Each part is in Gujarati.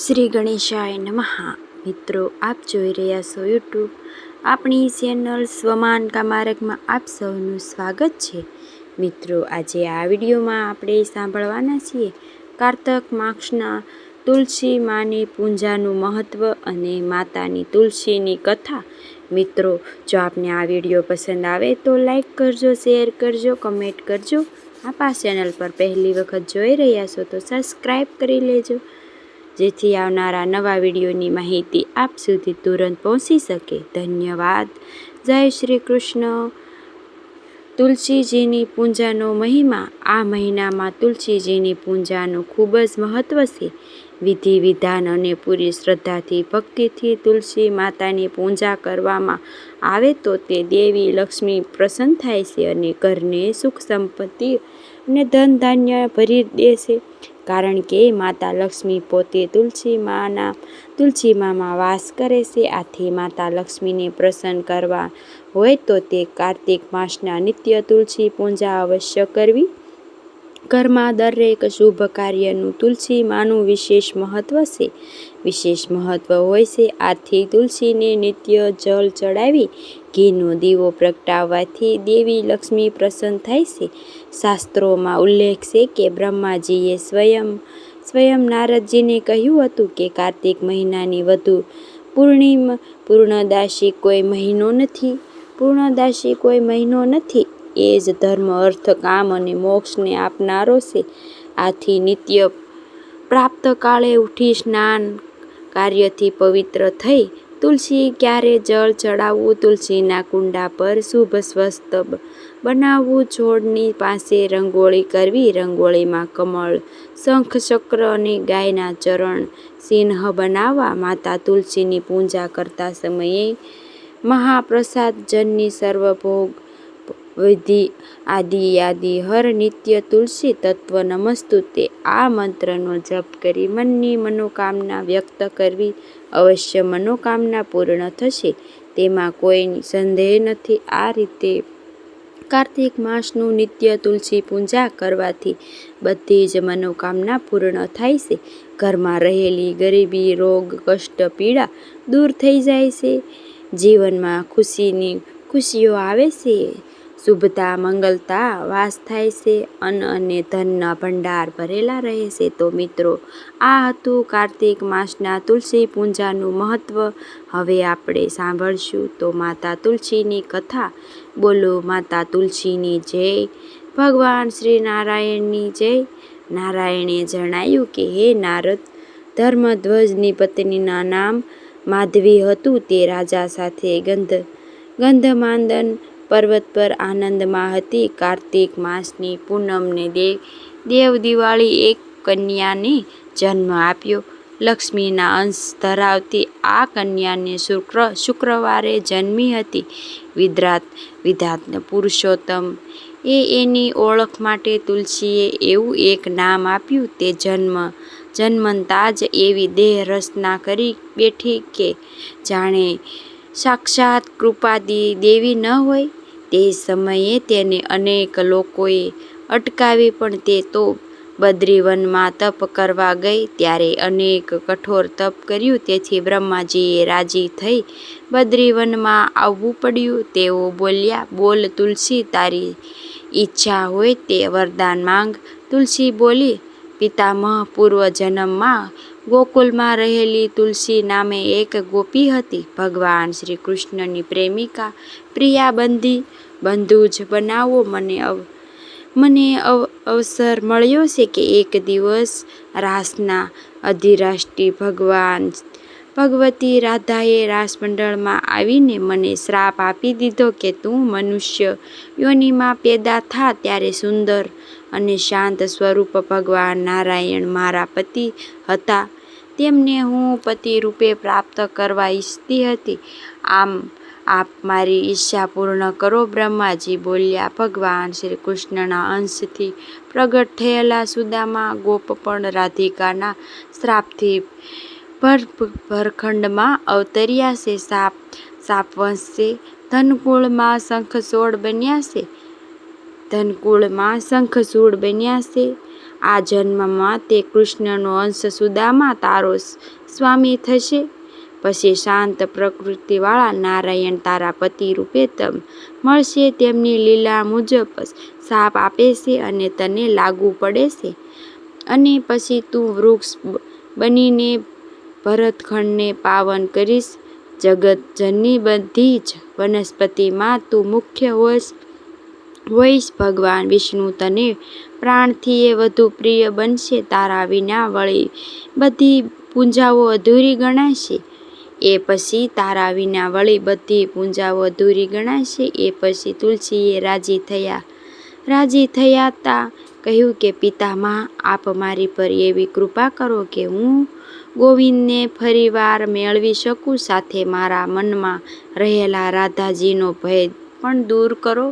શ્રી ગણેશાય નમઃ. મિત્રો, આપ જોઈ રહ્યા છો યુટ્યુબ આપણી ચેનલ સ્વમાન કામારકમાં આપ સૌનું સ્વાગત છે. મિત્રો, આજે આ વિડીયોમાં આપણે સાંભળવાના છીએ કાર્તક માક્ષના તુલસી માની પૂંજાનું મહત્ત્વ અને માતાની તુલસીની કથા. મિત્રો, જો આપને આ વીડિયો પસંદ આવે તો લાઈક કરજો, શેર કરજો, કમેન્ટ કરજો. આપ આ ચેનલ પર પહેલી વખત જોઈ રહ્યા છો તો સબસ્ક્રાઈબ કરી લેજો. જેથી આવનારા નવા વિડીયોની માહિતી આપ સુધી તુરંત પહોંચી શકે. ધન્યવાદ. જય શ્રી કૃષ્ણ. તુલસીજીની પૂજાનો મહિમા. આ મહિનામાં તુલસીજીની પૂજાનું ખૂબ જ મહત્ત્વ છે. વિધિ વિધાન અને પૂરી શ્રદ્ધાથી, ભક્તિથી તુલસી માતાની પૂજા કરવામાં આવે તો તે દેવી લક્ષ્મી પ્રસન્ન થાય છે અને ઘરને સુખ સંપત્તિ અને ધન ધાન્ય ભરી દેશે કારણ કે માતા લક્ષ્મી પોતે તુલસી માના, તુલસી મામાં વાસ કરે છે. આથી માતા લક્ષ્મીને પ્રસન્ન કરવા હોય તો તે કાર્તિક માસના નિત્ય તુલસી પૂજા અવશ્ય કરવી. ઘરમાં દરેક શુભ કાર્યનું તુલસી માનું વિશેષ મહત્ત્વ છે. વિશેષ મહત્ત્વ હોય છે. આથી તુલસીને નિત્ય જળ ચડાવી, ઘીનો દીવો પ્રગટાવવાથી દેવી લક્ષ્મી પ્રસન્ન થાય છે. શાસ્ત્રોમાં ઉલ્લેખ છે કે બ્રહ્માજીએ સ્વયં સ્વયં નારદજીને કહ્યું હતું કે કાર્તિક મહિનાની વધુ પૂર્ણિમ, પૂર્ણદાસી કોઈ મહિનો નથી, પૂર્ણદાસી કોઈ મહિનો નથી. એ જ ધર્મ, અર્થ, કામ અને મોક્ષને આપનારો છે. આથી નિત્ય પ્રાપ્ત કાળે ઉઠી સ્નાન કાર્યથી પવિત્ર થઈ તુલસી ક્યારે જળ ચડાવવું? તુલસીના કુંડા પર શુભ સ્વસ્થ બનાવવું. છોડની પાસે રંગોળી કરવી. રંગોળીમાં કમળ, શંખ, ચક્ર અને ગાયના ચરણ, સિંહ બનાવવા. માતા તુલસીની પૂજા કરતા સમયે મહાપ્રસાદ જનની સર્વભોગ વિધિ આદિ યાદી, હર નિત્ય તુલસી તત્વ, નમસ્તુતે. આ મંત્રનો જપ કરી મનની મનોકામના વ્યક્ત કરવી અવશ્ય મનોકામના પૂર્ણ થશે. તેમાં કોઈ સંદેહ નથી. આ રીતે કાર્તિક માસનું નિત્ય તુલસી પૂજા કરવાથી બધી જ મનોકામના પૂર્ણ થાય છે. ઘરમાં રહેલી ગરીબી, રોગ, કષ્ટ, પીડા દૂર થઈ જાય છે. જીવનમાં ખુશીની ખુશીઓ આવે છે. શુભતા, મંગલતા, વાસ થાય છે અન્ન અને ધનના ભંડાર ભરેલા રહે છે. તો મિત્રો, આ હતું કાર્તિક માસના તુલસી પૂજાનું મહત્ત્વ હવે આપણે સાંભળશું તો માતા તુલસીની કથા. બોલો માતા તુલસીની જય. ભગવાન શ્રી નારાયણની જય. નારાયણે જણાયું કે, હે નારદ, ધર્મધ્વજની પત્નીના નામ માધવી હતું તે રાજા સાથે ગંધ, ગંધમાંદન પર્વત પર આનંદમાં હતી. કાર્તિક માસની પૂનમને દેવ દેવ દિવાળી એક કન્યાને જન્મ આપ્યો. લક્ષ્મીના અંશ ધરાવતી આ કન્યાને શુક્ર, શુક્રવારે જન્મી હતી. વિદ્રાત વિધાત પુરુષોત્તમ, એ એની ઓળખ માટે તુલસીએ એવું એક નામ આપ્યું તે જન્મ જન્મતા જ એવી દેહ રચના કરી બેઠી કે જાણે સાક્ષાત કૃપાદી દેવી ન હોય. તે સમયે તેને અનેક લોકોએ અટકાવી, પણ તે તો બદ્રીવનમાં તપ કરવા ગઈ. ત્યારે અનેક કઠોર તપ કર્યું. તેથી બ્રહ્માજીએ રાજી થઈ બદ્રીવનમાં આવવું પડ્યું. તેઓ બોલ્યા, બોલ તુલસી, તારી ઈચ્છા હોય તે વરદાન માંગ. તુલસી બોલી, પિતામહ પૂર્વ જન્મમાં ગોકુલમાં રહેલી તુલસી નામે એક ગોપી હતી. ભગવાન શ્રી કૃષ્ણની પ્રેમિકા પ્રિયાબંધી, બંધુ જ બનાવો, મને અવ, મને અવસર મળ્યો છે કે એક દિવસ રાસના અધિરાષ્ટ્રી ભગવાન ભગવતી રાધાએ રાસમંડળમાં આવીને મને શ્રાપ આપી દીધો કે તું મનુષ્ય યોનિમાં પેદા થા ત્યારે સુંદર અને શાંત સ્વરૂપ ભગવાન નારાયણ મારા પતિ હતા. તેમને હું પતિ રૂપે પ્રાપ્ત કરવા ઈચ્છતી હતી. આમ આપ મારી ઈચ્છા પૂર્ણ કરો, બ્રહ્માજી બોલ્યા. ભગવાન શ્રી કૃષ્ણના અંશથી પ્રગટ થયેલા સુદામા, ગોપ પણ રાધિકાના શ્રાપથી ભર, ભરખંડમાં અવતર્યા છે. સાપ, સાપવંશ છે ધનકુળમાં શંખસોળ બન્યા છે. ધનકુળમાં શંખસૂળ બન્યા છે. આ જન્મમાં તે કૃષ્ણનો અંશ સુદામા તારો સ્વામી થશે. પછી શાંત પ્રકૃતિવાળા નારાયણ તારા પતિ રૂપે મળશે. તેમની લીલા મુજબ સાપ આપે છે અને તને લાગુ પડે છે. અને પછી તું વૃક્ષ બનીને ભરતખંડને પાવન કરીશ. જગતજનની બધી જ વનસ્પતિમાં તું મુખ્ય હોઈશ. હોઈશ ભગવાન વિષ્ણુ તને પ્રાણથી એ વધુ પ્રિય બનશે, તારા વિના વળી બધી પૂજાઓ અધૂરી ગણાશે. એ પછી તારા વિના વળી બધી પૂજાઓ અધૂરી ગણાશે, એ પછી તુલસીએ રાજી થયા. રાજી થયા તા કહ્યું કે પિતામાં આપ મારી પર એવી કૃપા કરો કે હું ગોવિંદને ફરીવાર મેળવી શકું, સાથે મારા મનમાં રહેલા રાધાજીનો ભય પણ દૂર કરો.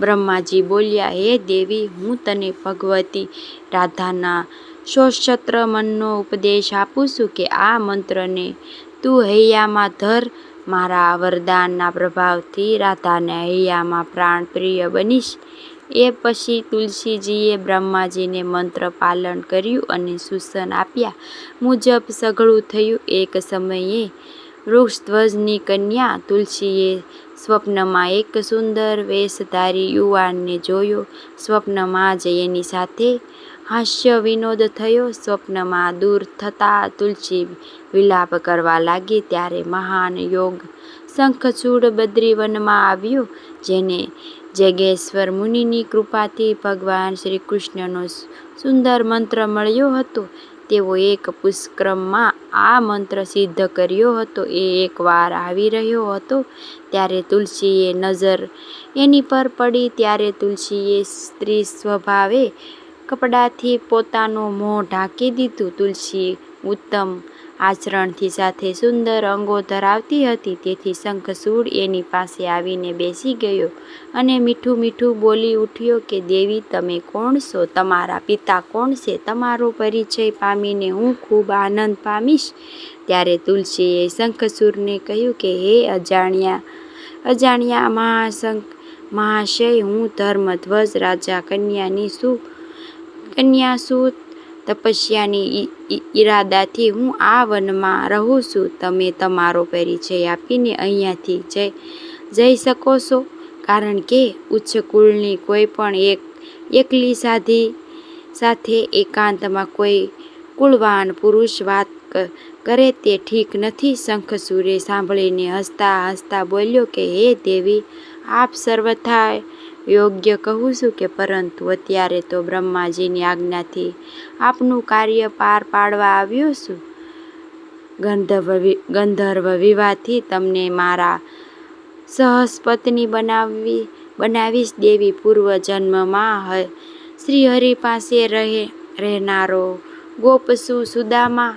બ્રહ્માજી બોલ્યા, હે દેવી, હું તને ભગવતી રાધાના સોશસ્ત્ર મનનો ઉપદેશ આપું છું કે આ મંત્રને તું હૈયામાં ધર. મારા વરદાનના પ્રભાવથી રાધાને હૈયામાં પ્રાણ પ્રિય બનીશ. એ પછી તુલસીજીએ બ્રહ્માજીને મંત્ર પાલન કર્યું અને સૂચન આપ્યા. મુજબ સઘળું થયું એક સમયે વૃક્ષધ્વજની કન્યા તુલસીએ સ્વપ્નમાં એક સુંદર વેશધારી યુવાનને જોયો. સ્વપ્નમાં જ એની સાથે હાસ્ય વિનોદ થયો. સ્વપ્નમાં દૂર થતાં તુલસી વિલાપ કરવા લાગી ત્યારે મહાન યોગ શંખચૂડ બદ્રીવનમાં આવ્યો, જેને જગેશ્વર મુનિની કૃપાથી ભગવાન શ્રી કૃષ્ણનો સુંદર મંત્ર મળ્યો હતો. તેઓ એક પુષ્કરમાં આ મંત્ર સિદ્ધ કર્યો હતો. એ એકવાર આવી રહ્યો હતો. ત્યારે તુલસીએ નજર એની પર પડી. ત્યારે તુલસીએ સ્ત્રી સ્વભાવે કપડાથી પોતાનું મોં ઢાંકી દીધું. તુલસી ઉત્તમ આચરણથી સાથે સુંદર અંગો ધરાવતી હતી. તેથી શંખસૂળ એની પાસે આવીને બેસી ગયો અને મીઠું મીઠું બોલી ઉઠ્યો કે, દેવી, તમે કોણ છો? તમારા પિતા કોણ છે? તમારો પરિચય પામીને હું ખૂબ આનંદ પામીશ. ત્યારે તુલસીએ શંખસૂરને કહ્યું કે, હે અજાણ્યા અજાણ્યા મહાશંખ, મહાશય, હું ધર્મધ્વજ રાજા કન્યાની શું કન્યા છું તપસ્યાની ઈરાદાથી હું આ વનમાં રહું છું. તમે તમારો પરિચય આપીને અહીંયાથી જઈ જઈ શકો છો. કારણ કે ઉચ્ચ કુળની કોઈ પણ એક, એકલી સાધી સાથે એકાંતમાં કોઈ કુળવાન પુરુષ વાત કરે તે ઠીક નથી. શંખચૂડે સાંભળીને હસતા હસતા બોલ્યો કે, હે દેવી, આપ સર્વથા યોગ્ય કહું છું કે પરંતુ અત્યારે તો બ્રહ્માજીની આજ્ઞાથી આપનું કાર્ય પાર પાડવા આવ્યો છું. ગંધર્વ ગંધર્વ વિવાહથી તમને મારા સહસ્પત્ની બનાવવી, બનાવીશ દેવી પૂર્વ જન્મમાં શ્રીહરિ પાસે રહે, રહેનારો ગોપસુ સુદામા,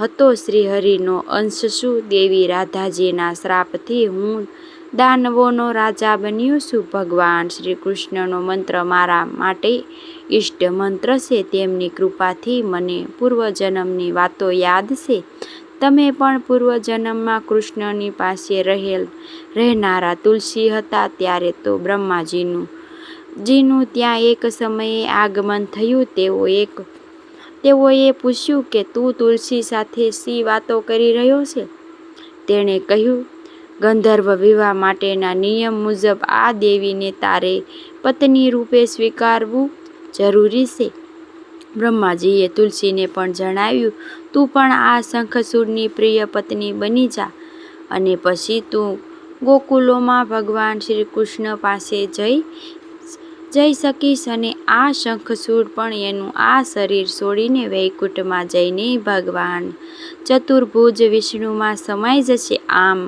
હતો શ્રીહરિનો અંશ શું? દેવી રાધાજીના શ્રાપથી હું દાનવોનો રાજા બન્યો છું ભગવાન? શ્રી કૃષ્ણનો મંત્ર મારા માટે ઇષ્ટ મંત્ર છે. તેમની કૃપાથી મને પૂર્વજન્મની વાતો યાદ છે. તમે પણ પૂર્વજન્મમાં કૃષ્ણની પાસે રહેલ રહેનારા તુલસી હતા. ત્યારે તો બ્રહ્માજીનું જીનું ત્યાં એક સમયે આગમન થયું. તેઓ એક તેઓએ પૂછ્યું કે તું તુલસી સાથે સી વાતો કરી રહ્યો છે? તેણે કહ્યું ગંધર્વ વિવાહ માટેના નિયમ મુજબ આ દેવીને તારે પત્ની રૂપે સ્વીકારવું જરૂરી છે. બ્રહ્માજીએ તુલસીને પણ જણાવ્યું, તું પણ આ શંખસુરની પ્રિય પત્ની બની જા અને પછી તું ગોકુલોમાં ભગવાન શ્રી કૃષ્ણ પાસે જઈ જઈ શકીશ અને આ શંખસુર પણ એનું આ શરીર છોડીને વૈકુંઠમાં જઈને ભગવાન ચતુર્ભુજ વિષ્ણુમાં સમાઈ જશે. આમ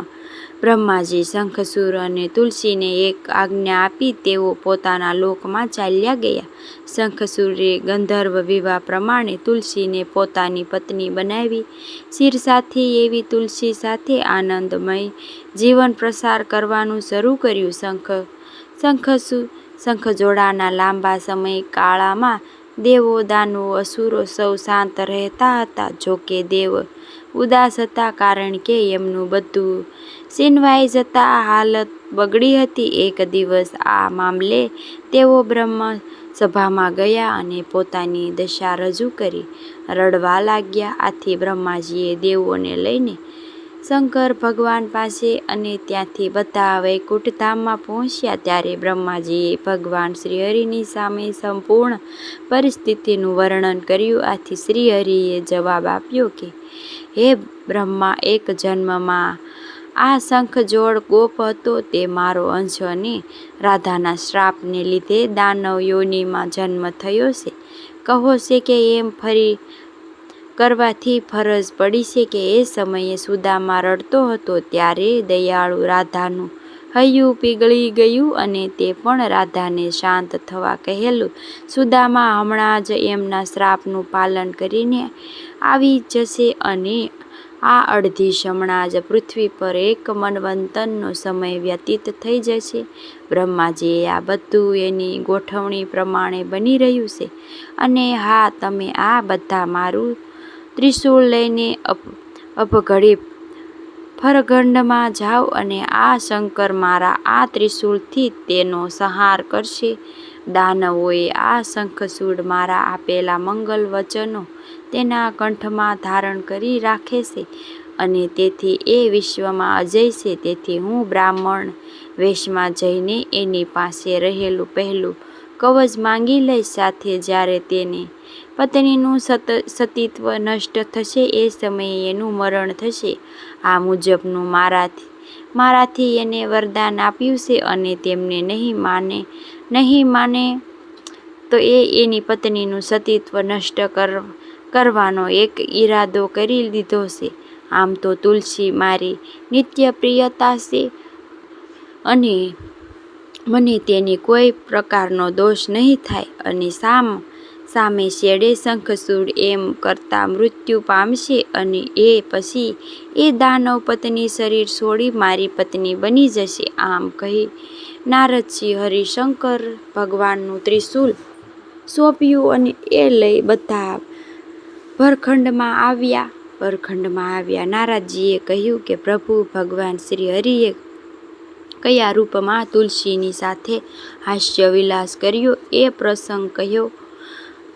બ્રહ્માજી શંખસૂર અને તુલસીને એક આજ્ઞા આપી તેઓ પોતાના લોકમાં ચાલ્યા ગયા. શંખચૂડે ગંધર્વ વિવાહ પ્રમાણે તુલસીને પોતાની પત્ની બનાવી. શિરસાથી એવી તુલસી સાથે આનંદમય જીવન પ્રસાર કરવાનું શરૂ કર્યું શંખ. શંખચૂડ શંખજોડાના લાંબા સમય કાળામાં દેવો દાનવો અસુરો સૌ શાંત રહેતા હતા. જોકે દેવ ઉદાસ હતા કારણ કે એમનું બધું છીનવાઈ જતા હાલત બગડી હતી. એક દિવસ આ મામલે તેઓ બ્રહ્મ સભામાં ગયા અને પોતાની દશા રજૂ કરી. રડવા લાગ્યા. આથી બ્રહ્માજીએ દેવોને લઈને શંકર ભગવાન પાસે અને ત્યાંથી બધા વૈકુંઠધામમાં પહોંચ્યા. ત્યારે બ્રહ્માજીએ ભગવાન શ્રીહરિની સામે સંપૂર્ણ પરિસ્થિતિનું વર્ણન કર્યું. આથી શ્રીહરિએ જવાબ આપ્યો કે હે બ્રહ્મા, એક જન્મમાં. આ શંખજોડ ગોપ હતો તે મારો અંશ અને રાધાના શ્રાપને લીધે દાનવ યોનિમાં જન્મ થયો છે. કહો છે કે એમ ફરી કરવાથી ફરજ પડી છે કે એ સમયે સુદામા રડતો હતો ત્યારે દયાળુ રાધાનું હૈયું પીગળી ગયું અને તે પણ રાધાને શાંત થવા કહેલું. સુદામા હમણાં જ એમના શ્રાપનું પાલન કરીને આવી જશે અને આ અડધી હમણાં જ પૃથ્વી પર એક મનવંતનનો સમય વ્યતીત થઈ જશે. બ્રહ્માજીએ આ બધું એની ગોઠવણી પ્રમાણે બની રહ્યું છે અને હા, તમે આ બધા મારું ત્રિશૂળ લઈને અપ અપઘડી ફરગંડમાં જાઓ અને આ શંકર મારા આ ત્રિશૂળથી તેનો સંહાર કરશે. દાનવોએ આ શંખસૂળ મારા આપેલા મંગલ વચનો તેના કંઠમાં ધારણ કરી રાખે છે અને તેથી એ વિશ્વમાં અજય છે. તેથી હું બ્રાહ્મણ વેશમાં જઈને એની પાસે રહેલું પહેલું કવચ માંગી લઈશ. સાથે જ્યારે તેને પત્નીનું સત, સતીત્વ નષ્ટ થશે એ સમયે એનું મરણ થશે. આ મુજબનું મારાથી મારાથી એને વરદાન આપ્યું છે અને તેમને નહીં માને નહીં માને તો એ એની પત્નીનું સતીત્વ નષ્ટ કર કરવાનો એક ઈરાદો કરી લીધો છે. આમ તો તુલસી મારી નિત્ય પ્રિયતા છે અને મને તેની કોઈ પ્રકારનો દોષ નહીં થાય અને સામ, સામે શેડે શંખચૂડ એમ કરતાં મૃત્યુ પામશે અને એ પછી એ દાનવ પત્ની શરીર છોડી મારી પત્ની બની જશે. આમ કહી નારદસિંહ હરિશંકર ભગવાનનું ત્રિશૂલ સોંપ્યું અને એ લઈ બધા ભરખંડમાં આવ્યા. ભરખંડમાં આવ્યા નારાજજીએ કહ્યું કે, પ્રભુ, ભગવાન શ્રી હરિએ કયા રૂપમાં તુલસીની સાથે હાસ્ય વિલાસ કર્યો એ પ્રસંગ કહ્યો.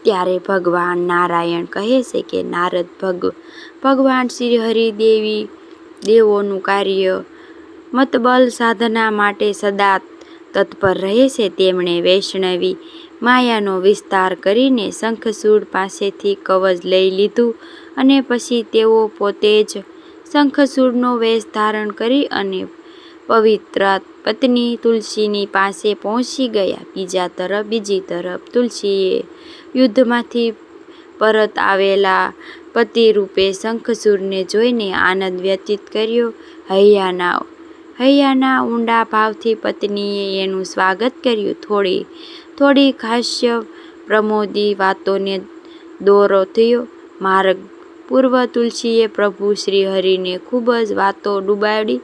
ત્યારે ભગવાન નારાયણ કહે છે કે, નારદ ભગ, ભગવાન શ્રી હરિદેવી, દેવોનું કાર્ય, મતબલ સાધના માટે સદા તત્પર રહે છે. તેમણે વૈષ્ણવી માયાનો વિસ્તાર કરીને શંખચૂડ પાસેથી કવચ લઈ લીધું અને પછી તેઓ પોતે જ શંખચૂડનો વેશ ધારણ કરી અને પવિત્ર પત્ની તુલસીની પાસે પહોંચી ગયા. બીજા તરફ, બીજી તરફ તુલસીએ યુદ્ધમાંથી પરત આવેલા પતિરૂપે શંખચૂડને જોઈને આનંદ વ્યતીત કર્યો. હૈયાના હૈયાના ઊંડા ભાવથી પત્નીએ એનું સ્વાગત કર્યું. થોડી થોડી હાસ્ય પ્રમોદી વાતોને દોરો થયો. માર્ગ પૂર્વ તુલસીએ પ્રભુ શ્રી હરિને ખૂબ જ વાતો ડૂબાડી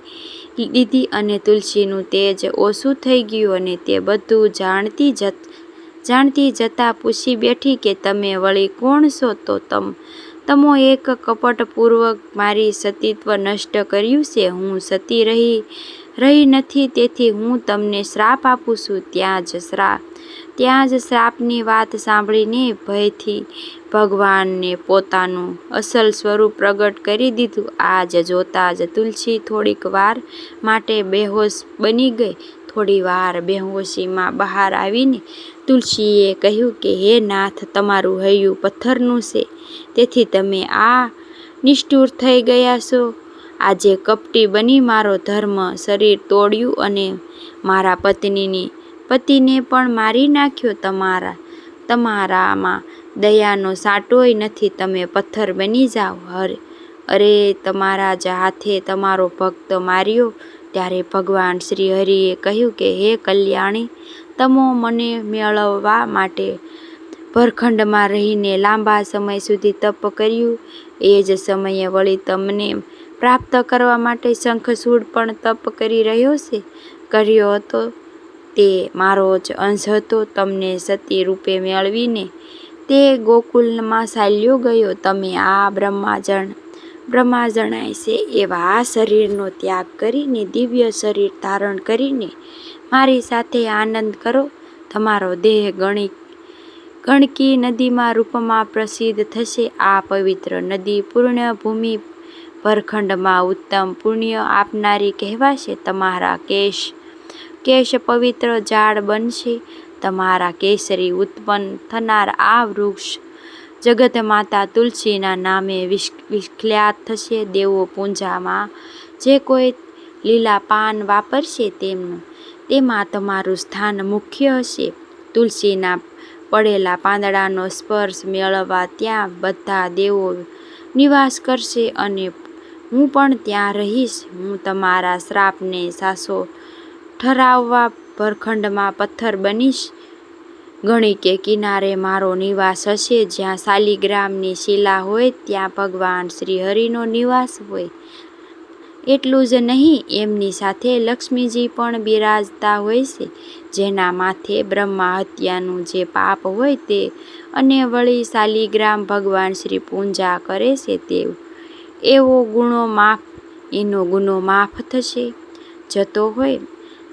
દીધી અને તુલસીનું તેજ ઓછું થઈ ગયું અને તે બધું જાણતી જત, જાણતી જતાં પૂછી બેઠી કે તમે વળી કોણ છો? તો તમ તમો એક કપટપૂર્વક મારી સતીત્વ નષ્ટ કર્યું છે. હું સતી રહી રહી નથી, તેથી હું તમને શ્રાપ આપું છું. ત્યાં જ શ્રાપ ત્યાં જ શ્રાપની વાત સાંભળીને ભયથી ભગવાનને પોતાનું અસલ સ્વરૂપ પ્રગટ કરી દીધું. આ જ જોતાં જ તુલસી થોડીક વાર માટે બેહોશ બની ગઈ. થોડી વાર બેહોશીમાં બહાર આવીને તુલસીએ કહ્યું કે, હે નાથ, તમારું હૈયું પથ્થરનું છે. તેથી તમે આ નિષ્ઠુર થઈ ગયા છો. આજે કપટી બની મારો ધર્મ શરીર તોડ્યું અને મારા પત્નીની પતિને પણ મારી નાખ્યો તમારા. તમારામાં દયાનો સાટોય નથી. તમે પથ્થર બની જાઓ. હરે, અરે, તમારા જ હાથે તમારો ભક્ત માર્યો. ત્યારે ભગવાન શ્રી હરિએ કહ્યું કે, હે કલ્યાણી તમો મને મેળવવા માટે ભરખંડમાં રહીને લાંબા સમય સુધી તપ કર્યું. એ જ સમયે વળી તમને પ્રાપ્ત કરવા માટે શંખસૂળ પણ તપ કરી રહ્યો છે. કર્યો હતો તે મારો જ અંશ હતો. તમને સતી રૂપે મેળવીને તે ગોકુલમાં ચાલ્યો ગયો. તમે આ બ્રહ્માજણ બ્રહ્મા જણાય છે એવા આ શરીરનો ત્યાગ કરીને દિવ્ય શરીર ધારણ કરીને મારી સાથે આનંદ કરો. તમારો દેહ ગણી, ગણકી નદીમાં રૂપમાં પ્રસિદ્ધ થશે. આ પવિત્ર નદી પૂર્ણભૂમિ ભૂમિ ભરખંડમાં ઉત્તમ પુણ્ય આપનારી કહેવાશે. તમારા કેશ કેશ પવિત્ર ઝાડ બનશે. તમારા કેસરી ઉત્પન્ન થનાર આ વૃક્ષ જગત માતા તુલસીના નામે વિખ્યાત થશે. દેવો પૂંજામાં જે કોઈ લીલા પાન વાપરશે તેમનું તેમાં તમારું સ્થાન મુખ્ય હશે. તુલસીના પડેલા પાંદડાનો સ્પર્શ મેળવવા ત્યાં બધા દેવો નિવાસ કરશે અને હું પણ ત્યાં રહીશ. હું તમારા શ્રાપને સાસો ઠરાવવા ભરખંડમાં પથ્થર બનીશ. ગણિકે કિનારે મારો નિવાસ હશે. જ્યાં શાલિગ્રામની શિલા હોય, ત્યાં ભગવાન શ્રી હરિનો નિવાસ હોય. એટલું જ નહીં, એમની સાથે લક્ષ્મીજી પણ બિરાજતા હોય છે. જેના માથે બ્રહ્મા હત્યાનું જે પાપ હોય તે અને વળી શાલિગ્રામ ભગવાન શ્રી પૂજા કરે છે તે એવો ગુણો માફ, એનો ગુનો માફ થશે જતો હોય.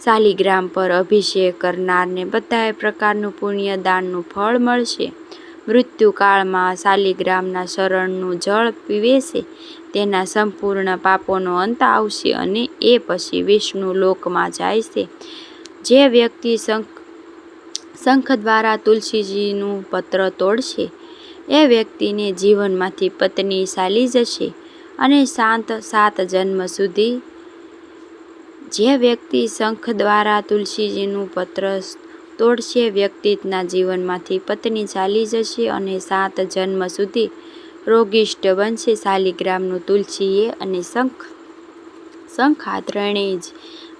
શાલિગ્રામ પર અભિષેક કરનારને બધાય પ્રકારનું પુણ્ય દાનનું ફળ મળશે. મૃત્યુકાળમાં શાલિગ્રામના શરણનું જળ પીવે છે તેના સંપૂર્ણ પાપોનો અંત આવશે અને એ પછી વિષ્ણુ લોકમાં જાય છે. જે વ્યક્તિ શંખ શંખ દ્વારા તુલસીજીનું પત્ર તોડશે, એ વ્યક્તિને જીવનમાંથી પત્ની ચાલી જશે અને સાત સાત જન્મ સુધી જે વ્યક્તિ શંખ દ્વારા તુલસીજીનું પત્ર તોડશે, વ્યક્તિના જીવનમાંથી પત્ની ચાલી જશે અને સાત જન્મ સુધી રોગિષ્ટ બનશે. શાલિગ્રામનું તુલસીએ અને શંખ શંખ આ ત્રણેય જ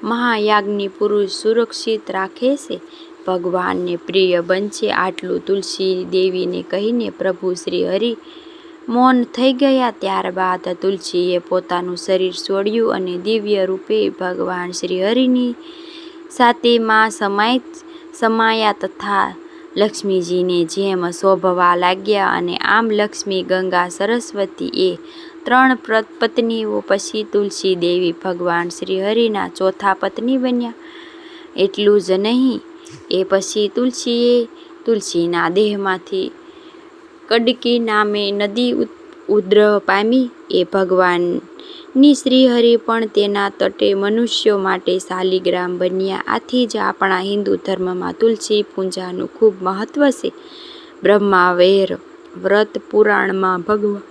મહાયાગની પુરુષ સુરક્ષિત રાખે છે. ભગવાનને પ્રિય બનશે. આટલું તુલસી દેવીને કહીને પ્રભુ શ્રી હરિ મૌન થઈ ગયા. ત્યારબાદ તુલસીએ પોતાનું શરીર છોડ્યું અને દિવ્ય રૂપે ભગવાન શ્રી હરિની સાથે માં સમાય સમાયા તથા લક્ષ્મીજીની જેમ શોભવા લાગ્યા અને આમ લક્ષ્મી, ગંગા, સરસ્વતી એ ત્રણ પત્નીઓ પછી તુલસી દેવી ભગવાન શ્રીહરિના ચોથા પત્ની બન્યા. એટલું જ નહીં એ પછી તુલસીએ તુલસીના દેહમાંથી કડકી નામે નદી ઉદ્ર પામી. એ ભગવાનની શ્રીહરિ પણ તેના તટે મનુષ્યો માટે શાલિગ્રામ બન્યા. આથી જ આપણા હિન્દુ ધર્મમાં તુલસી પૂજાનું ખૂબ મહત્વ છે. બ્રહ્મવૈવર વ્રત પુરાણમાં ભગવાન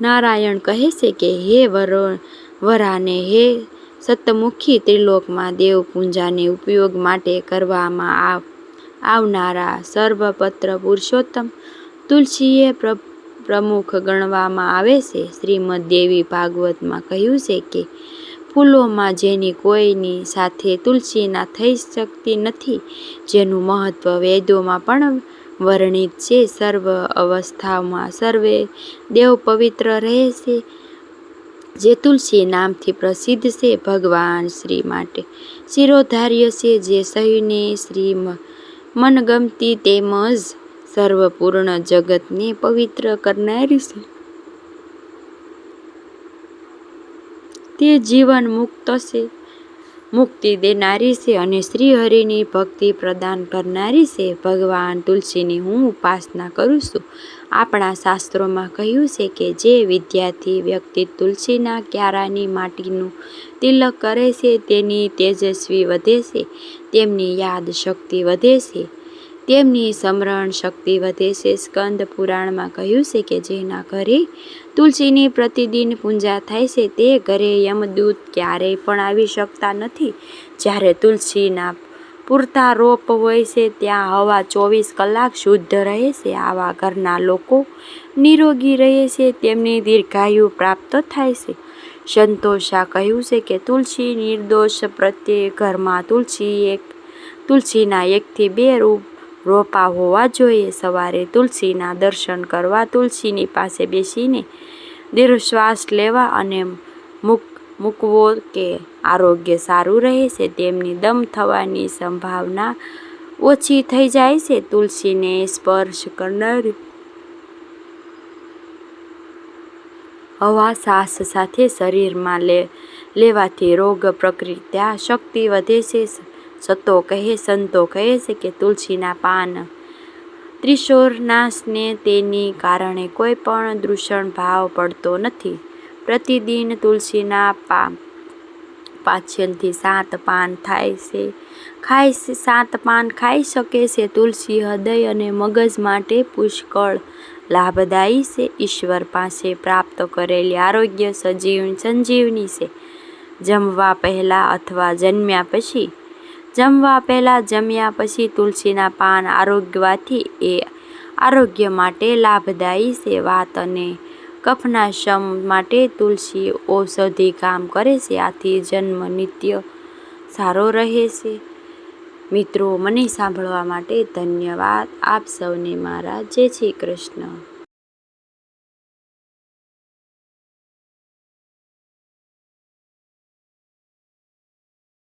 નારાયણ કહે છે કે, હે વરાને, હે સતમુખી ત્રિલોકમાં દેવ પૂજાને ઉપયોગ માટે કરવામાં આવનારા સર્વપત્ર પુરુષોત્તમ તુલસીએ પ્રમુખ ગણવામાં આવે છે. શ્રીમદ્ દેવી ભાગવતમાં કહ્યું છે કે, ફૂલોમાં જેની કોઈની સાથે તુલસીના થઈ શકતી નથી, જેનું મહત્વ વેદોમાં પણ વર્ણિત છે. સર્વ અવસ્થામાં સર્વે દેવ પવિત્ર રહે છે. જે તુલસી નામથી પ્રસિદ્ધ છે. ભગવાન શ્રી માટે શિરોધાર્ય છે. જે સહીને શ્રી મનગમતી તેમજ સર્વપૂર્ણ જગતને પવિત્ર કરનારી છે. તે જીવન મુક્ત છે મુક્તિ દેનારી છે અને શ્રીહરિની ભક્તિ પ્રદાન કરનારી છે. ભગવાન તુલસીની હું ઉપાસના કરું છું. આપણા શાસ્ત્રોમાં કહ્યું છે કે જે વિદ્યાથી વ્યક્તિ તુલસીના ક્યારાની માટીનું તિલક કરે છે તેની તેજસ્વી વધે છે, તેમની યાદ શક્તિ વધે છે, તેમની સ્મરણ શક્તિ વધે છે. સ્કંદ પુરાણમાં કહ્યું છે કે જેના ઘરે તુલસીની પ્રતિદિન પૂજા થાય છે, તે ઘરે યમદૂત ક્યારેય પણ આવી શકતા નથી. જ્યારે તુલસીના પૂરતા રોપ હોય છે, ત્યાં હવા ચોવીસ કલાક શુદ્ધ રહે છે. આવા ઘરના લોકો નિરોગી રહે છે, તેમની દીર્ઘાયુ પ્રાપ્ત થાય છે. સંતોષા કહ્યું છે કે તુલસી નિર્દોષ પ્રત્યેક ઘરમાં તુલસી એક, તુલસીના એકથી બે રોપા હોવા જોઈએ. સવારે તુલસીના દર્શન કરવા, તુલસીની પાસે બેસીને દીર્ઘશ્વાસ લેવા અને મૂક મૂકવો કે આરોગ્ય સારું રહે છે. તેમની દમ થવાની સંભાવના ઓછી થઈ જાય છે તુલસીને સ્પર્શ કરનાર હવા શ્વાસ સાથે શરીરમાં લે લેવાથી રોગ પ્રક્રિયા શક્તિ વધે છે સતો કહે, સંતો કહે છે કે તુલસીના પાન ત્રિશોરનાશને તેની કારણે કોઈ પણ દૂષણ ભાવ પડતો નથી. પ્રતિદિન તુલસીના પા પાચનથી સાત પાન થાય છે. ખાઈ સાત પાન ખાઈ શકે છે. તુલસી હૃદય અને મગજ માટે પુષ્કળ લાભદાયી છે. ઈશ્વર પાસે પ્રાપ્ત કરેલી આરોગ્ય સજીવ સંજીવની છે. જમવા પહેલાં અથવા જન્મ્યા પછી જમવા પહેલાં જમ્યા પછી તુલસીના પાન આરોગવાથી એ આરોગ્ય માટે લાભદાયી છે વાત અને કફના શમ માટે તુલસી ઔષધિ કામ કરે છે. આથી જન્મ નિત્ય સારો રહે છે. મિત્રો, મને સાંભળવા માટે ધન્યવાદ. આપ સૌને મારા જય શ્રી કૃષ્ણ.